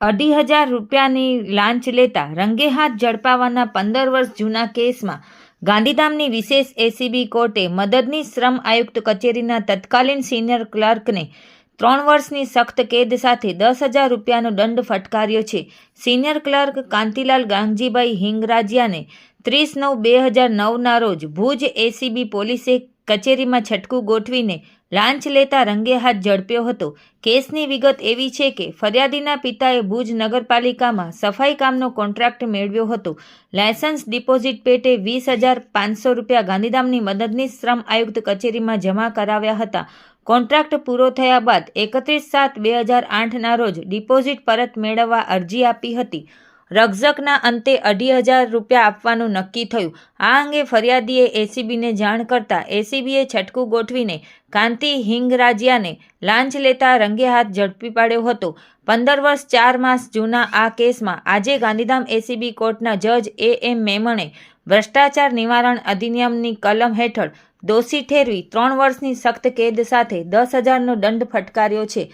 અઢી હજાર રૂપિયાની લાંચ લેતા રંગે હાથ ઝડપાવાના પંદર વર્ષ જૂના કેસમાં ગાંધીધામની વિશેષ એસીબી કોર્ટે મદદની શ્રમ આયુક્ત કચેરીના તત્કાલીન સિનિયર ક્લાર્કને ત્રણ વર્ષની સખ્ત કેદ સાથે દસ હજાર રૂપિયાનો દંડ ફટકાર્યો છે. સિનિયર ક્લર્ક કાંતિલાલ ગાંગજીભાઈ હિંગરાજિયાને ત્રીસ નવ બે હજાર નવના રોજ ભુજ એસીબી પોલીસે કચેરીમાં છટકું ગોઠવીને લાંચ લેતા રંગે હાથ ઝડપ્યો હતો. કેસની વિગત એવી છે કે ફરિયાદીના પિતાએ ભુજ નગરપાલિકામાં સફાઈ કામનો કોન્ટ્રાક્ટ મેળવ્યો હતો. લાયસન્સ ડિપોઝિટ પેટે વીસ હજાર પાંચસો રૂપિયા ગાંધીધામની મદદનીશ શ્રમ આયુક્ત કચેરીમાં જમા કરાવ્યા હતા. કોન્ટ્રાક્ટ પૂરો થયા બાદ એકત્રીસ સાત બે હજાર આઠના રોજ ડિપોઝિટ પરત મેળવવા અરજી આપી હતી. રકઝકના અંતે અઢી હજાર રૂપિયા આપવાનું નક્કી થયું. આ અંગે ફરિયાદીએ એસીબીને જાણ કરતા એસીબીએ છટકું ગોઠવીને કાંતિ હિંગરાજિયાને લાંચ લેતા રંગે હાથ ઝડપી પાડ્યો હતો. પંદર વર્ષ ચાર માસ જૂના આ કેસમાં આજે ગાંધીધામ એસીબી કોર્ટના જજ એ એમ મેમણે ભ્રષ્ટાચાર નિવારણ અધિનિયમની કલમ હેઠળ દોષી ઠેરવી ત્રણ વર્ષની સખ્ત કેદ સાથે દસ હજારનો દંડ ફટકાર્યો છે.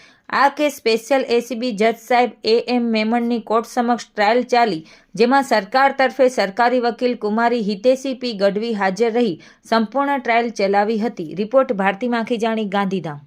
આ કેસ સ્પેશિયલ એસીબી જજ સાહેબ એ એમ મેમણની કોર્ટ સમક્ષ ટ્રાયલ ચાલી, જેમાં સરકાર તરફે સરકારી વકીલ કુમારી હિતેશી પી ગઢવી હાજર રહી, સંપૂર્ણ ટ્રાયલ ચલાવી હતી. રિપોર્ટ ભારતી માખીજાણી ગાંધીધામ.